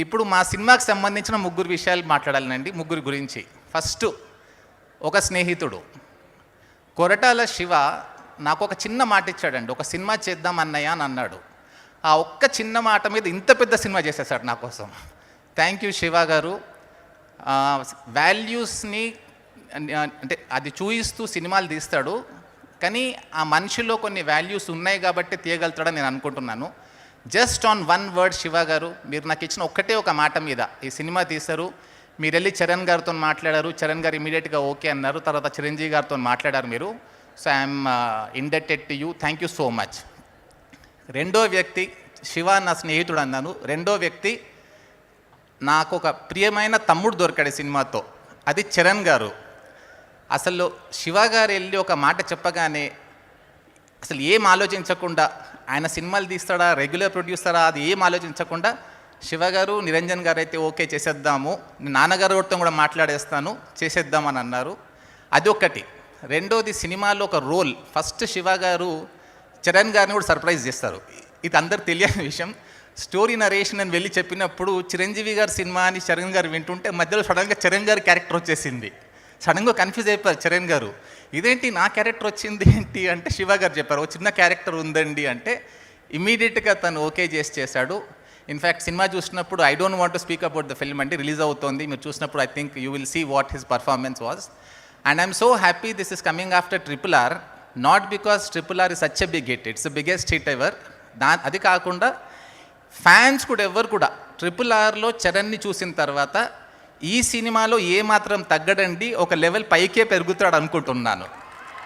ఇప్పుడు మా సినిమాకి సంబంధించిన ముగ్గురు విషయాలు మాట్లాడాలండి ముగ్గురు గురించి. ఫస్ట్ ఒక స్నేహితుడు. కొరటాల శివ నాకు ఒక చిన్న మాట ఇచ్చాడండి ఒక సినిమా చేద్దాం అన్నయ్య అని అన్నాడు. ఆ ఒక్క చిన్న మాట మీద ఇంత పెద్ద సినిమా చేసేసాడు నా కోసం. థ్యాంక్ యూ శివ గారు. వాల్యూస్ని అంటే అది చూయిస్తూ సినిమాలు తీస్తాడు కానీ ఆ మనిషిలో కొన్ని వాల్యూస్ ఉన్నాయి కాబట్టి తీయగలుగుతాడని నేను అనుకుంటున్నాను. Just on one word Shiva గారు మీరు నాకు ఇచ్చిన ఒక్కటే ఒక మాట మీద. ఈ సినిమా తీశారు మీరు వెళ్ళి చరణ్ గారితో మాట్లాడారు చరణ్ గారు ఇమీడియట్గా ఓకే అన్నారు తర్వాత చిరంజీవి గారితో మాట్లాడారు మీరు. So I'm indebted to you thank you so much రెండో వ్యక్తి శివ నా స్నేహితుడు అన్నాను. రెండో వ్యక్తి నాకు ఒక ప్రియమైన తమ్ముడు దొరికాడు సినిమాతో. అది చరణ్ గారు. అసలు శివ గారు వెళ్ళి ఒక మాట చెప్పగానే అసలు ఏం ఆలోచించకుండా ఆయన సినిమాలు తీస్తాడా రెగ్యులర్ ప్రొడ్యూసరా అది ఏం ఆలోచించకుండా శివ గారు నిరంజన్ గారు అయితే ఓకే చేసేద్దాము నాన్నగారు నాన్నగారితో కూడా మాట్లాడేస్తాను చేసేద్దామని అన్నారు. అది ఒకటి రెండోది సినిమాలో ఒక రోల్ ఫస్ట్ శివ గారు చరణ్ గారిని కూడా సర్ప్రైజ్ చేస్తారు. ఇది అందరు తెలియని విషయం. స్టోరీ నరేషన్ అని వెళ్ళి చెప్పినప్పుడు చిరంజీవి గారి సినిమా అని చరణ్ గారు వింటుంటే మధ్యలో సడన్గా చరణ్ గారి క్యారెక్టర్ వచ్చేసింది. సడన్గా కన్ఫ్యూజ్ అయిపోయారు చరణ్ గారు. ఇదేంటి నా క్యారెక్టర్ వచ్చింది ఏంటి అంటే శివ గారు చెప్పారు. ఓ చిన్న క్యారెక్టర్ ఉందండి అంటే ఇమీడియట్గా తను ఓకే చేసి చేశాడు. ఇన్ఫ్యాక్ట్ సినిమా చూసినప్పుడు I don't want to speak about the film అంటే రిలీజ్ అవుతోంది. మీరు చూసినప్పుడు I think you will see what his performance was. And I'm so happy this is coming after triple R. Not because triple R is such a big hit. It's biggest hit ever. దా అది కాకుండా fans కూడా ఎవరు కూడా triple ఆర్లో చరణ్ని చూసిన తర్వాత ఈ సినిమాలో ఏ మాత్రం తగ్గడండి ఒక లెవెల్ పైకే పెరుగుతాడు అనుకుంటున్నాను.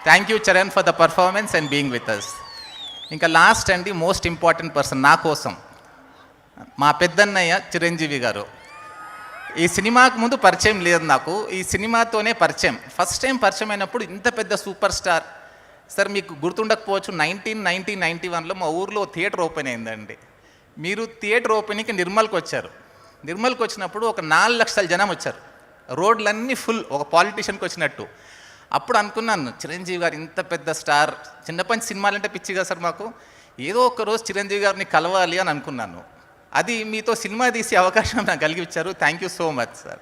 Thank you Charan for the performance and being with us ఇంకా లాస్ట్ అండి మోస్ట్ ఇంపార్టెంట్ పర్సన్ నా కోసం మా పెద్దన్నయ్య చిరంజీవి గారు. ఈ సినిమాకు ముందు పరిచయం లేదు నాకు ఈ సినిమాతోనే పరిచయం. ఫస్ట్ టైం పరిచయం అయినప్పుడు ఇంత పెద్ద సూపర్ స్టార్ సార్ మీకు గుర్తుండకపోవచ్చు నైన్టీన్ నైన్టీన్ నైంటీ వన్లో మా ఊర్లో థియేటర్ ఓపెన్ అయిందండి. మీరు థియేటర్ ఓపెనింగ్కి నిర్మల్కి వచ్చారు. నిర్మల్కి వచ్చినప్పుడు ఒక నాలుగు లక్షల జనం వచ్చారు. రోడ్లన్నీ ఫుల్ ఒక పాలిటీషియన్కి వచ్చినట్టు. అప్పుడు అనుకున్నాను చిరంజీవి గారు ఇంత పెద్ద స్టార్ చిన్నప్పటి సినిమాలు అంటే పిచ్చి కదా సార్ మాకు. ఏదో ఒక రోజు చిరంజీవి గారిని కలవాలి అని అనుకున్నాను. అది మీతో సినిమా తీసే అవకాశం నాకు కలిగించారు thank you so much sir.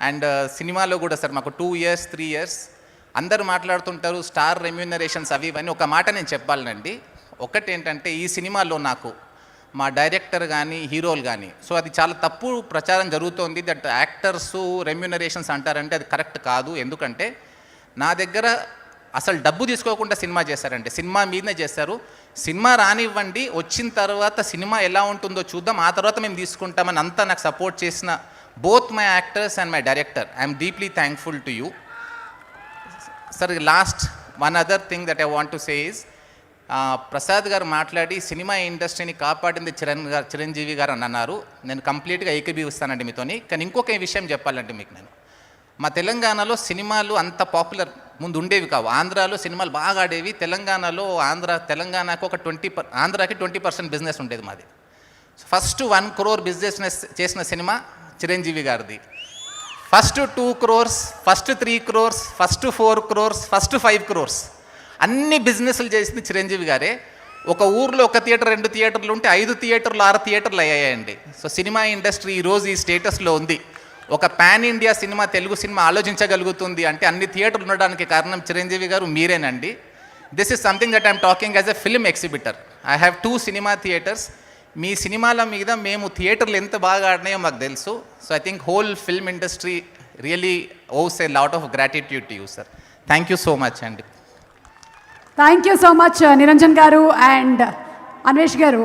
And సినిమాలో కూడా సార్ మాకు టూ ఇయర్స్ త్రీ ఇయర్స్ అందరూ మాట్లాడుతుంటారు స్టార్ రెమ్యూనరేషన్స్ అవి ఇవన్నీ. ఒక మాట నేను చెప్పాలనండి. ఒకటి ఏంటంటే ఈ సినిమాలో నాకు మా డైరెక్టర్ కానీ హీరోలు కానీ సో అది చాలా తప్పు ప్రచారం జరుగుతోంది. దట్ యాక్టర్స్ రెమ్యూనరేషన్స్ అంటారంటే అది కరెక్ట్ కాదు. ఎందుకంటే నా దగ్గర అసలు డబ్బు తీసుకోకుండా సినిమా చేశారంటే సినిమా మీదనే చేశారు. సినిమా రానివ్వండి వచ్చిన తర్వాత సినిమా ఎలా ఉంటుందో చూద్దాం. ఆ తర్వాత మేము తీసుకుంటామని అంతా నాకు సపోర్ట్ చేసిన both my actors and my director. I'm deeply thankful to you. Sir last one other thing that I want to say is Prasad గారు మాట్లాడి సినిమా ఇండస్ట్రీని కాపాడింది చిరణ్ గారు చిరంజీవి గారు అని అన్నారు. నేను కంప్లీట్గా ఏకీభవిస్తానండి మీతోని. కానీ ఇంకొక విషయం చెప్పాలంటే మీకు నేను. మా తెలంగాణలో సినిమాలు అంత పాపులర్ ముందు ఉండేవి కావు. ఆంధ్రాలో సినిమాలు బాగా ఆడేవి. తెలంగాణలో ఆంధ్ర తెలంగాణకు ఒక ట్వంటీ పర్ ఆంధ్రాకి ట్వంటీ పర్సెంట్ బిజినెస్ ఉండేది మాది. ఫస్ట్ వన్ క్రోర్ బిజినెస్ చేసిన సినిమా చిరంజీవి గారిది. First two crores first three crores first four crores first five crores. అన్ని బిజినెస్లు చేసింది చిరంజీవి గారే. ఒక ఊర్లో ఒక థియేటర్ రెండు థియేటర్లు ఉంటే ఐదు థియేటర్లు ఆరు థియేటర్లు అయ్యాయండి. సో సినిమా ఇండస్ట్రీ ఈరోజు ఈ స్టేటస్లో ఉంది. ఒక pan India cinema Telugu cinema ఆలోచించగలుగుతుంది అంటే అన్ని థియేటర్లు ఉండడానికి కారణం చిరంజీవి గారు మీరేనండి. This is something that I'm talking as a film exhibitor I have two cinema theatres మీ సినిమాల మీద మేము థియేటర్లు ఎంత బాగా ఆడినాయో మాకు తెలుసు. So I think whole film industry really owes a lot of gratitude to you sir thank you so much అండి. Thank you so much Niranjan గారు అండ్ అన్వేష్ గారు